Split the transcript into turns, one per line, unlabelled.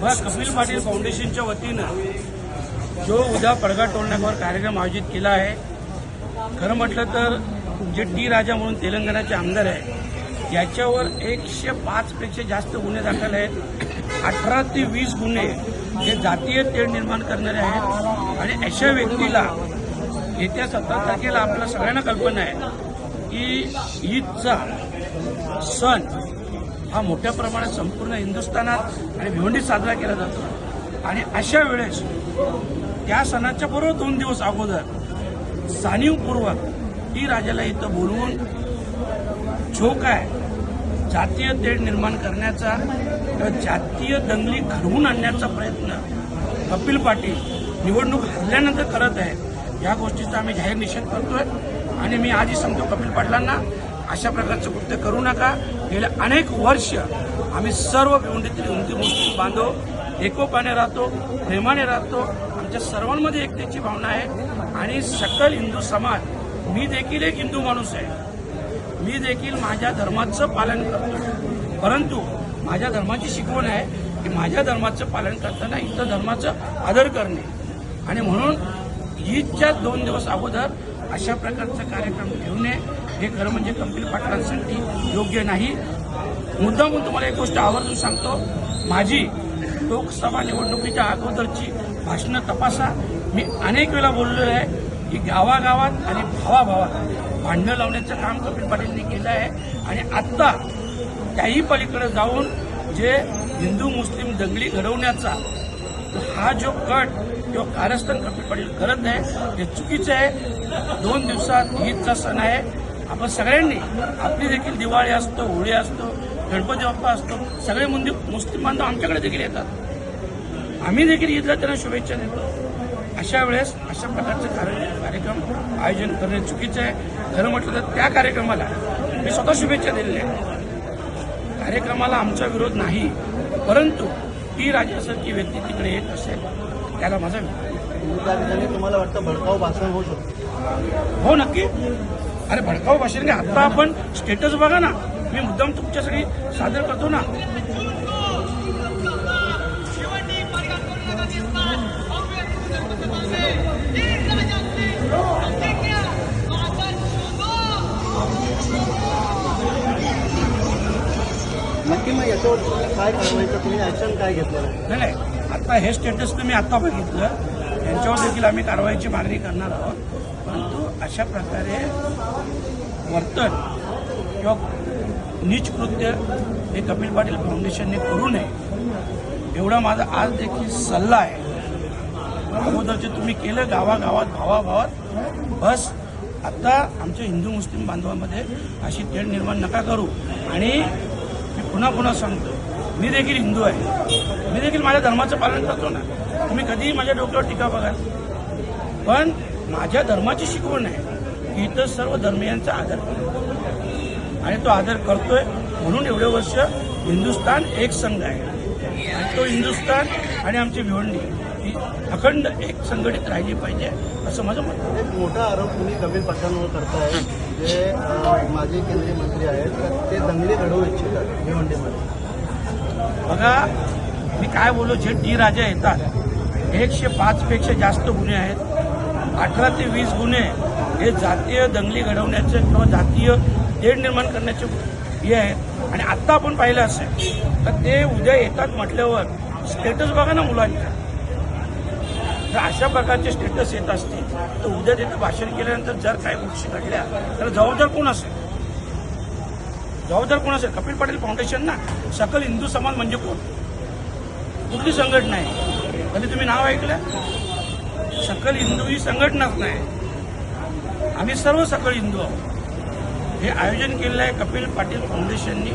व कपिल पाटील फाउंडेशनच्या वतीनं जो उद्या पडगा टोलण्यावर कार्यक्रम आयोजित केला आहे. खरं म्हटलं तर जे टी राजा म्हणून तेलंगणाचे आमदार आहे याच्यावर एकशे पाचपेक्षा जास्त गुन्हे दाखल आहेत. अठरा ते वीस गुन्हे हे जातीय तेढ निर्माण करणारे आहेत आणि अशा व्यक्तीला येत्या सतरा तारखेला आपल्या सगळ्यांना कल्पना आहे की ईदचा सण हा मोठ्या प्रमाणात संपूर्ण हिंदुस्थानात आणि भिवंडीत साजरा केला जातो. आणि अशा वेळेस त्या सणाच्या बरोबर दोन दिवस अगोदर जाणीवपूर्वक ती राजाला इथं बोलवून जो काय जातीय तेढ निर्माण करण्याचा किंवा जातीय दंगली घडवून आणण्याचा प्रयत्न कपिल पाटील निवडणूक हरल्यानंतर करत आहे या गोष्टीचा आम्ही जाहीर निषेध करतोय. आणि मी आधी सांगतो कपिल पाटलांना अशा प्रकारचं कृत्य करू नका. गेले अनेक वर्ष आम्ही सर्व भिवंडीतील हिंदू मुस्लिम बांधव एकोपाने राहतो प्रेमाने राहतो. आमच्या सर्वांमध्ये एकतेची भावना आहे. आणि सकल हिंदू समाज मी देखील एक हिंदू माणूस आहे. मी देखील माझ्या धर्माचं पालन करतो. परंतु माझ्या धर्माची शिकवण आहे की माझ्या धर्माचं पालन करताना इतर धर्माचं आदर करणे. आणि म्हणून ईदच्या दोन दिवस अगोदर अशा प्रकारचा कार्यक्रम घेऊ नये हे खरं म्हणजे कपिल पाटलांसाठी योग्य नाही. मुद्दामून तुम्हाला एक गोष्ट आवर्जून सांगतो. माझी लोकसभा निवडणुकीच्या अगोदरची भाषणं तपासा. मी अनेक वेळा बोललेलो आहे की गावागावात आणि भावाभावात भांडणं लावण्याचं काम कपिल पाटीलने केलं आहे. आणि आत्ता त्याही पलीकडे जाऊन जे हिंदू मुस्लिम दंगली घडवण्याचा हा जो कट किंवा कारस्थान कपिल पाटील करत आहे हे चुकीचं आहे. दोन दिवसात ईदचा सण आहे. आपण सगळ्यांनी आपली देखील दिवाळी असतो होळी असतो गणपती बाप्पा असतो सगळे मुंदी मुस्लिम बांधव आमच्याकडे देखील येतात. आम्ही देखील ईदला त्यांना शुभेच्छा देतो. अशा वेळेस अशा प्रकारचे कार्य- कार्यक्रम आयोजन करणे चुकीचं आहे. खरं म्हटलं तर त्या कार्यक्रमाला मी स्वतः शुभेच्छा दिलेल्या आहेत. कार्यक्रमाला आमचा विरोध नाही परंतु ती राजासारखी व्यक्ती तिकडे येत असेल त्याला माझा
तुम्हाला वाटतं भडकाऊ भाषण होऊ शकतं.
हो नक्की. अरे भडकाऊ काय आता आपण स्टेटस बघा ना. मी मुद्दाम तुमच्यासाठी सादर करतो ना.
नक्की मग याच्यावर काय कारवाईचं तुम्ही ऍक्शन काय घेतलेलं आहे
नाही नाही. आता हे स्टेटस तुम्ही आता बघितलं. यांच्यावर देखील आम्ही कारवाईची मागणी करणार आहोत. परंतु अशा प्रकारे वर्तन किंवा नीच कृत्य हे कपिल पाटील फाउंडेशनने करू नये एवढा माझा आज देखील सल्ला आहे. अगोदरचे तुम्ही केलं गावागावात भावाभावात बस. आता आमच्या हिंदू मुस्लिम बांधवांमध्ये अशी तेढ निर्माण नका करू. आणि मी पुन्हा पुन्हा सांगतो मी देखील हिंदू आहे. मी देखील माझ्या धर्माचं पालन करतो ना. तुम्ही कधीही माझ्या डोक्यावर टीका बघा. पण माझ्या धर्माची शिकवण आहे. की इथं सर्व धर्मियांचा आदर आणि तो आदर करतोय म्हणून एवढे वर्ष हिंदुस्तान एक संघ आहे. आणि तो हिंदुस्तान आणि आमची भिवंडी ही अखंड एक संघटित राहिली पाहिजे असं माझं मत आहे.
एक मोठा आरोप तुम्ही कपिल पाटलांवर करताय जे माजी केंद्रीय मंत्री आहेत ते दंगली घडवू इच्छितात भिवंडीमध्ये.
बघा मी काय बोललो जे टी राजा येतात एकशे पाच पेक्षा जास्त गुन्हे आहेत. अठरा ते वीस गुन्हे हे जातीय दंगली घडवण्याचे किंवा जातीय तेढ निर्माण करण्याचे हे आहे आणि आत्ता आपण पाहिलं असेल तर ते उद्या येतात म्हटल्यावर स्टेटस बघा ना मुलांच्या. जर अशा प्रकारचे स्टेटस येत असतील तर उद्या तिथे भाषण केल्यानंतर जर काही गोष्टी घडल्या तर जबाबदार कोण असेल? जबाबदार कोण असेल? कपिल पाटील फाउंडेशन ना? सकल हिंदू समाज म्हणजे कोण? कुठली संघटना आहे? कधी तुम्ही नाव ऐकलं सकल हिंदू ही संघटनाच नाही. आम्ही सर्व सकल हिंदू आहोत. हे आयोजन केलेलं आहे कपिल पाटील फाउंडेशननी.